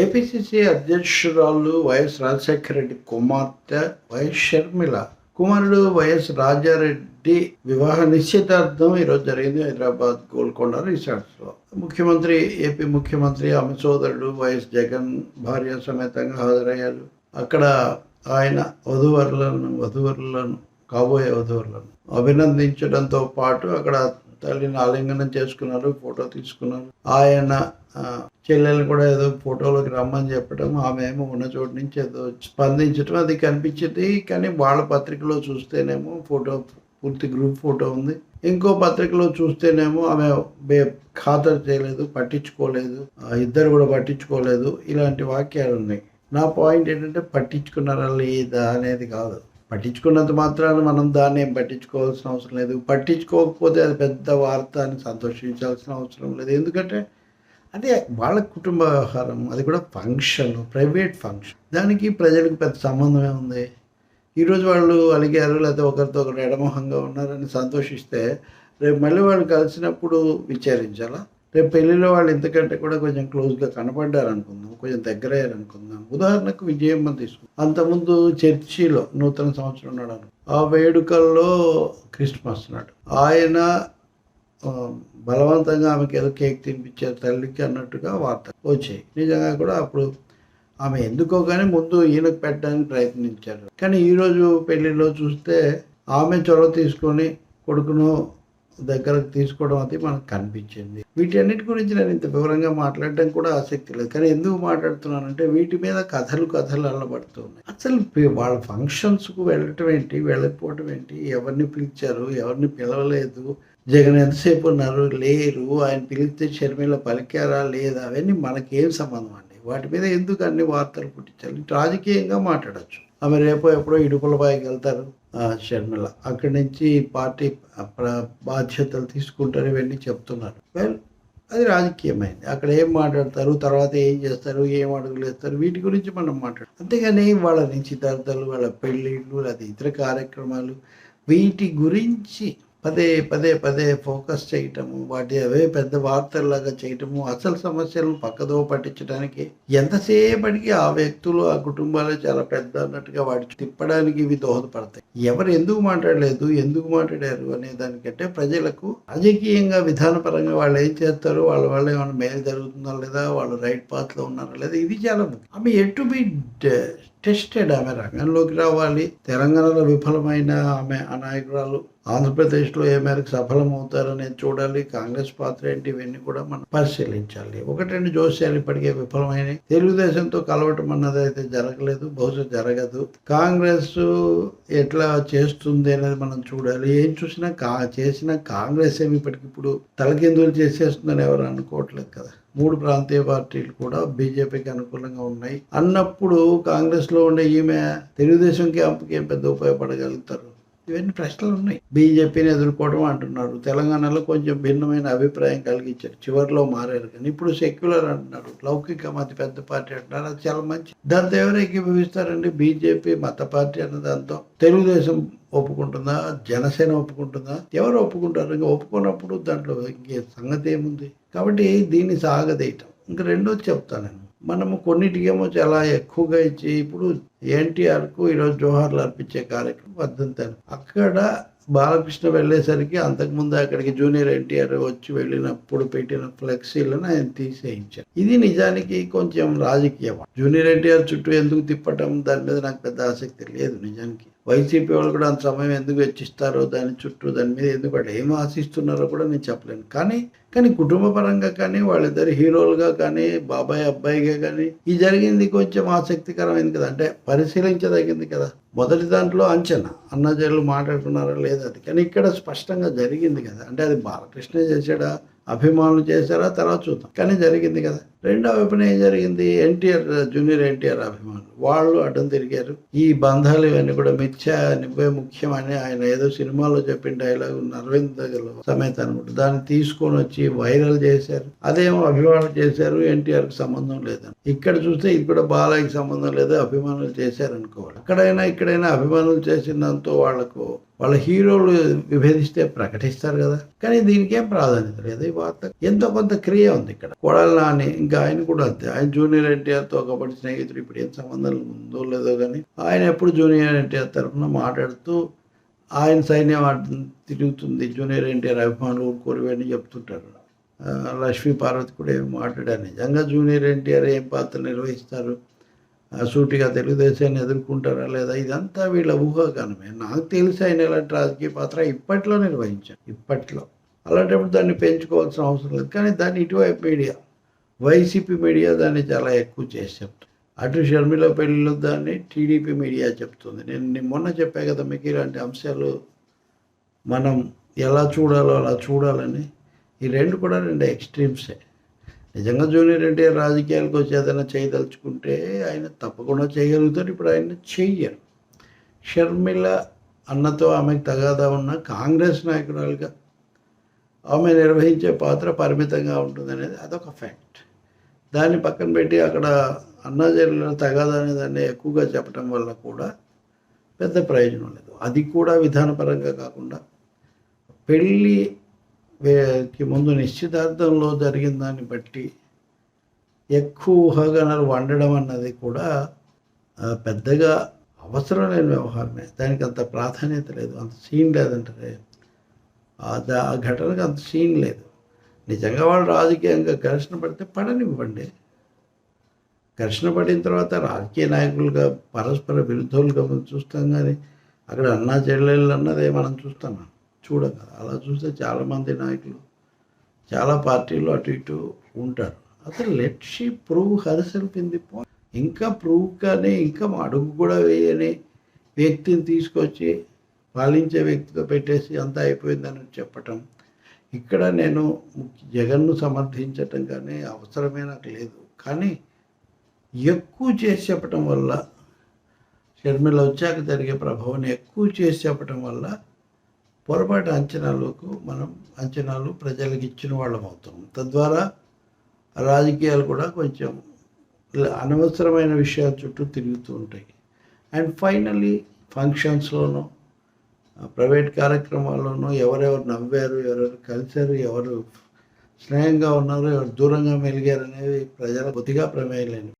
APCC అధ్యక్షురాలు YS Rajasekhara Reddy కుమార్తె YS Sharmila. కుమారుడు వైఎస్ రాజారెడ్డి వివాహ నిశ్చితార్థం ఈరోజు జరిగింది హైదరాబాద్ గోల్కొండ రిసార్ట్స్లో ముఖ్యమంత్రి ఏపీ ముఖ్యమంత్రి ఆమె సోదరుడు వైఎస్ జగన్ భార్య సమేతంగా హాజరయ్యారు. అక్కడ ఆయన వధువరులను వధువరులను కాబోయే వధువరులను అభినందించడంతో పాటు అక్కడ తల్లిని ఆలింగనం చేసుకున్నారు ఫోటో తీసుకున్నారు. ఆయన చెల్లెలు కూడా ఏదో ఫోటోలోకి రమ్మని చెప్పడం ఆమె ఏమో ఉన్న చోటు నుంచి ఏదో స్పందించడం అది కనిపించింది. కానీ వాళ్ళ పత్రికలో చూస్తేనేమో ఫోటో పూర్తి గ్రూప్ ఫోటో ఉంది. ఇంకో పత్రికలో చూస్తేనేమో ఆమె బే ఖాతరు చేయలేదు పట్టించుకోలేదు ఇద్దరు కూడా పట్టించుకోలేదు. ఇలాంటి వాక్యాలు ఉన్నాయి నా పాయింట్ ఏంటంటే పట్టించుకున్నారా లేదా అనేది కాదు. పట్టించుకున్నంత మాత్రాన మనం దాన్ని ఏం పట్టించుకోవాల్సిన అవసరం లేదు. పట్టించుకోకపోతే అది పెద్ద వార్త అని సంతోషించాల్సిన అవసరం లేదు. ఎందుకంటే అదే వాళ్ళ కుటుంబ వ్యవహారం అది కూడా ఫంక్షన్ ప్రైవేట్ ఫంక్షన్ దానికి ప్రజలకు పెద్ద సంబంధమే ఉంది ఈరోజు వాళ్ళు అలిగారు లేకపోతే ఒకరితో ఒకరు ఎడమోహంగా ఉన్నారని సంతోషిస్తే రేపు మళ్ళీ వాళ్ళు కలిసినప్పుడు విచారించాలా? రేపు పెళ్ళిలో వాళ్ళు ఇంతకంటే కూడా కొంచెం క్లోజ్గా కనపడ్డారు అనుకుందాం కొంచెం దగ్గరయ్యారు అనుకుందాం ఉదాహరణకు విజయమ్మ తీసుకుందాం. అంతకుముందు చర్చిలో నూతన సంవత్సరం ఉన్నాడు ఆ వేడుకల్లో క్రిస్మస్ నాడు. ఆయన బలవంతంగా ఆమెకి ఏదో కేక్ తినిపించారు తల్లికి అన్నట్టుగా వార్త వచ్చాయి. నిజంగా కూడా అప్పుడు ఆమె ఎందుకో కానీ ముందు ఈయనకు పెట్టడానికి ప్రయత్నించారు. కానీ ఈరోజు పెళ్ళిలో చూస్తే ఆమె చొరవ తీసుకొని కొడుకును దగ్గరకు తీసుకోవడం అది మనకు కనిపించింది. వీటన్నిటి గురించి నేను ఇంత వివరంగా మాట్లాడడం కూడా ఆసక్తి లేదు. కానీ ఎందుకు మాట్లాడుతున్నానంటే వీటి మీద కథలు కథలు అల్లబడుతున్నాయి. అసలు వాళ్ళ ఫంక్షన్స్కు వెళ్ళటం ఏంటి? వెళ్ళకపోవటం ఏంటి? ఎవరిని పిలిచారు? ఎవరిని పిలవలేదు? జగన్ ఎంతసేపు ఉన్నారు? లేరు. ఆయన పిలిస్తే షర్మిల పలికారా? లేదా? అవన్నీ మనకేం సంబంధం అండి? వాటి మీద ఎందుకు అన్ని వార్తలు పుట్టించాలి రాజకీయంగా మాట్లాడచ్చు. ఆమె రేపు ఎప్పుడో ఇడుపులపాయకి వెళ్తారు. షర్మిల. అక్కడి నుంచి పార్టీ బాధ్యతలు తీసుకుంటారు ఇవన్నీ చెప్తున్నారు. వెల్ అది రాజకీయమైంది. అక్కడ ఏం మాట్లాడతారు? తర్వాత ఏం చేస్తారు? ఏం అడుగులు వేస్తారు? వీటి గురించి మనం మాట్లాడు అంతేగాని వాళ్ళ నిశ్చితార్థాలు వాళ్ళ పెళ్ళిళ్ళు లేదా ఇతర కార్యక్రమాలు వీటి గురించి పదే పదే పదే ఫోకస్ చేయటము వాటి అవే పెద్ద వార్తల్లాగా చేయటము అసలు సమస్యలను పక్కదో పట్టించడానికి ఎంతసేపటికి ఆ వ్యక్తులు ఆ కుటుంబాలు చాలా పెద్ద అన్నట్టుగా వాటి తిప్పడానికి ఇవి దోహదపడతాయి. ఎవరు ఎందుకు మాట్లాడలేదు ఎందుకు మాట్లాడారు అనే దానికంటే ప్రజలకు రాజకీయంగా విధానపరంగా వాళ్ళు ఏం చేస్తారు వాళ్ళ వల్ల ఏమైనా మేలు జరుగుతుందా లేదా వాళ్ళు రైట్ పాత్లో ఉన్నారా లేదా ఇది చాలా ముఖ్యం. ఆమె ఎటు బి టెస్టెడ్ ఆమె రంగంలోకి రావాలి. తెలంగాణలో విఫలమైన ఆమె ఆ నాయకురాలు ఆంధ్రప్రదేశ్లో ఏ మేరకు సఫలమవుతారనేది చూడాలి. కాంగ్రెస్ పాత్ర ఏంటి ఇవన్నీ కూడా మనం పరిశీలించాలి. ఒకటండి జోస్యాలు ఇప్పటికే విఫలమైనవి తెలుగుదేశంతో కలవటం అన్నది అయితే జరగలేదు. బహుశా జరగదు. కాంగ్రెస్ ఎట్లా చేస్తుంది అనేది మనం చూడాలి. ఏం చూసినా కా చేసిన కాంగ్రెస్ ఏమి ఇప్పటికిప్పుడు తలకిందులు చేసేస్తుందని ఎవరు అనుకోవట్లేదు కదా. మూడు ప్రాంతీయ పార్టీలు కూడా బీజేపీకి అనుకూలంగా ఉన్నాయి. అన్నప్పుడు కాంగ్రెస్లో ఉండే ఈమె తెలుగుదేశం క్యాంప్కి ఏం పెద్ద ఉపయోగపడగలుగుతారు? ఇవన్నీ ప్రశ్నలు ఉన్నాయి. బీజేపీని ఎదుర్కోవడం అంటున్నారు. తెలంగాణలో కొంచెం భిన్నమైన అభిప్రాయం కలిగించారు. చివరిలో మారారు కానీ ఇప్పుడు సెక్యులర్ అంటున్నారు. లౌకికం అతి పెద్ద పార్టీ అంటున్నారు. అది చాలా మంచి. దాంతో ఎవరు ఏకీభవిస్తారండి. బీజేపీ మత పార్టీ అన్న దాంతో తెలుగుదేశం ఒప్పుకుంటుందా? జనసేన ఒప్పుకుంటుందా? ఎవరు ఒప్పుకుంటారు? ఇంకా ఒప్పుకున్నప్పుడు దాంట్లో ఇంకే సంగతి ఏముంది? కాబట్టి దీన్ని సాగదీయటం. ఇంక రెండోది చెప్తాను నేను మనము కొన్నిటికేమో చాలా ఎక్కువగా ఇచ్చి ఇప్పుడు ఎన్టీఆర్కు ఈరోజు జోహార్లు అర్పించే కార్యక్రమం వర్ధంతాను అక్కడ బాలకృష్ణ వెళ్ళేసరికి అంతకుముందు అక్కడికి జూనియర్ ఎన్టీఆర్ వచ్చి వెళ్ళినప్పుడు పెట్టిన ఫ్లెక్సీలను ఆయన తీసేయించారు. ఇది నిజానికి కొంచెం రాజకీయం. జూనియర్ ఎన్టీఆర్ చుట్టూ ఎందుకు తిప్పటం దాని మీద నాకు పెద్ద ఆసక్తి లేదు నిజానికి. వైసీపీ వాళ్ళు కూడా అంత సమయం ఎందుకు వెచ్చిస్తారో దాని చుట్టూ దాని మీద ఎందుకు వాళ్ళు ఏం ఆశిస్తున్నారో కూడా నేను చెప్పలేను. కానీ కానీ కుటుంబ పరంగా కానీ వాళ్ళిద్దరు హీరోలుగా కానీ బాబాయ్ అబ్బాయిగా కానీ ఈ జరిగింది కొంచెం ఆసక్తికరమైంది కదా. అంటే పరిశీలించదగింది కదా. మొదటి దాంట్లో అంచనా. అన్నజల్లు మాట్లాడుకున్నారా లేదా అది. కానీ ఇక్కడ స్పష్టంగా జరిగింది కదా. అంటే అది బాలకృష్ణ చేశాడా? అభిమానులు చేశారా? తర్వాత చూద్దాం. కానీ జరిగింది కదా. రెండో వైపున ఏం జరిగింది? ఎన్టీఆర్ జూనియర్ ఎన్టీఆర్ అభిమానులు. వాళ్ళు అడ్డం తిరిగారు. ఈ బంధాలు ఇవన్నీ కూడా మిథ్యా నువ్వే ముఖ్యమని ఆయన ఏదో సినిమాలో చెప్పిన డైలాగ్ అరవింద్ సమేత అనుకుంటా. దాన్ని తీసుకొని వచ్చి వైరల్ చేశారు. అదేమో అభిమానులు చేశారు ఎన్టీఆర్కి సంబంధం లేదని ఇక్కడ చూస్తే ఇది కూడా బాలయ్యకి సంబంధం లేదు అభిమానులు చేశారు అనుకోవాలి అక్కడైనా ఇక్కడైనా అభిమానులు చేసినంత వాళ్ళకు వాళ్ళ హీరోలు విభేదిస్తే ప్రకటిస్తారు కదా. కానీ దీనికి ఏం ప్రాధాన్యత లేదు ఈ వార్త. ఎంతో కొంత క్రియ ఉంది ఇక్కడ. కొడాలి నాని ఇంకా ఆయన కూడా అంతే. ఆయన జూనియర్ ఎన్టీఆర్తో ఒకప్పటి స్నేహితుడు ఇప్పుడు ఏం సంబంధం ఉందో లేదో కానీ ఆయన ఎప్పుడు జూనియర్ ఎన్టీఆర్ తరఫున మాట్లాడుతూ ఆయన సైన్యం తిరుగుతుంది. జూనియర్ ఎన్టీఆర్ అభిమానులు ఊరుకోరు అని చెప్తుంటారు లక్ష్మీ పార్వతి కూడా ఏమి మాట్లాడారు? నిజంగా జూనియర్ ఎన్టీఆర్ ఏం పాత్ర నిర్వహిస్తారు? సూటిగా తెలుగుదేశాన్ని ఎదుర్కొంటారా లేదా? ఇదంతా వీళ్ళ ఊహాగానమే. నాకు తెలిసి ఆయన ఇలాంటి రాజకీయ పాత్ర ఇప్పట్లో నిర్వహించారు. ఇప్పట్లో. అలాంటప్పుడు దాన్ని పెంచుకోవాల్సిన అవసరం లేదు. కానీ దాన్ని ఇటువైపు మీడియా వైసీపీ మీడియా దాన్ని చాలా ఎక్కువ చేసి చెప్తుంది అటు షర్మిల పెళ్ళిలో దాన్ని టీడీపీ మీడియా చెప్తుంది. నేను మొన్న చెప్పా కదా మీకు ఇలాంటి అంశాలు మనం ఎలా చూడాలో అలా చూడాలని. ఈ రెండు కూడా రెండు ఎక్స్ట్రీమ్సే. నిజంగా జూనియర్ ఎన్టీఆర్ రాజకీయాలకు వచ్చి ఏదైనా చేయదలుచుకుంటే ఆయన తప్పకుండా చేయగలుగుతారు. ఇప్పుడు ఆయన చెయ్యరు. షర్మిల అన్నతో ఆమెకు తగాదా ఉన్న కాంగ్రెస్ నాయకురాలుగా ఆమె నిర్వహించే పాత్ర పరిమితంగా ఉంటుంది అనేది అదొక ఫ్యాక్ట్. దాన్ని పక్కన పెట్టి అక్కడ అన్నాజల్లిలో తగాదా అనే దాన్ని ఎక్కువగా చెప్పడం వల్ల కూడా పెద్ద ప్రయోజనం లేదు. అది కూడా విధానపరంగా కాకుండా పెళ్ళికి ముందు నిశ్చితార్థంలో జరిగిన దాన్ని బట్టి ఎక్కువ ఊహాగానాలు వండడం అన్నది కూడా పెద్దగా అవసరం లేని వ్యవహారమే. దానికి అంత ప్రాధాన్యత లేదు. అంత సీన్ లేదంటే ఆ ఆ ఘటనకు అంత సీన్ లేదు. నిజంగా వాళ్ళు రాజకీయంగా ఘర్షణ పడితే పడనివ్వండి. ఘర్షణ పడిన తర్వాత రాజకీయ నాయకులుగా పరస్పర విరుద్ధులుగా మనం చూస్తాం కానీ అక్కడ అన్నా చెల్లెళ్ళు అన్నదే మనం చూస్తాం. చూడం కదా అలా చూస్తే చాలామంది నాయకులు చాలా పార్టీలు అటు ఇటు ఉంటారు. అసలు let she prove herself in the point ఇంకా ప్రూవ్గానే ఇంకా అడుగు కూడా వేయని వ్యక్తిని తీసుకొచ్చి పాలించే వ్యక్తిగా పెట్టేసి అంతా అయిపోయిందని చెప్పటం. ఇక్కడ నేను జగన్ను సమర్థించటం కానీ అవసరమే నాకు లేదు. కానీ ఎక్కువ చేసి చెప్పటం వల్ల షర్మిల వచ్చాక జరిగే ప్రభావాన్ని ఎక్కువ చేసి చెప్పటం వల్ల పొరపాటు అంచనాలకు మనం అంచనాలు ప్రజలకు ఇచ్చిన వాళ్ళం అవుతాం. తద్వారా రాజకీయాలు కూడా కొంచెం అనవసరమైన విషయాల చుట్టూ తిరుగుతూ ఉంటాయి. అండ్ ఫైనలీ ఫంక్షన్స్లోనూ ప్రైవేట్ కార్యక్రమాల్లోనూ ఎవరెవరు నవ్వారు ఎవరెవరు కలిశారు ఎవరు స్నేహంగా ఉన్నారు ఎవరు దూరంగా మెలిగారు అనేవి ప్రజల కొద్దిగా ప్రమేయలేని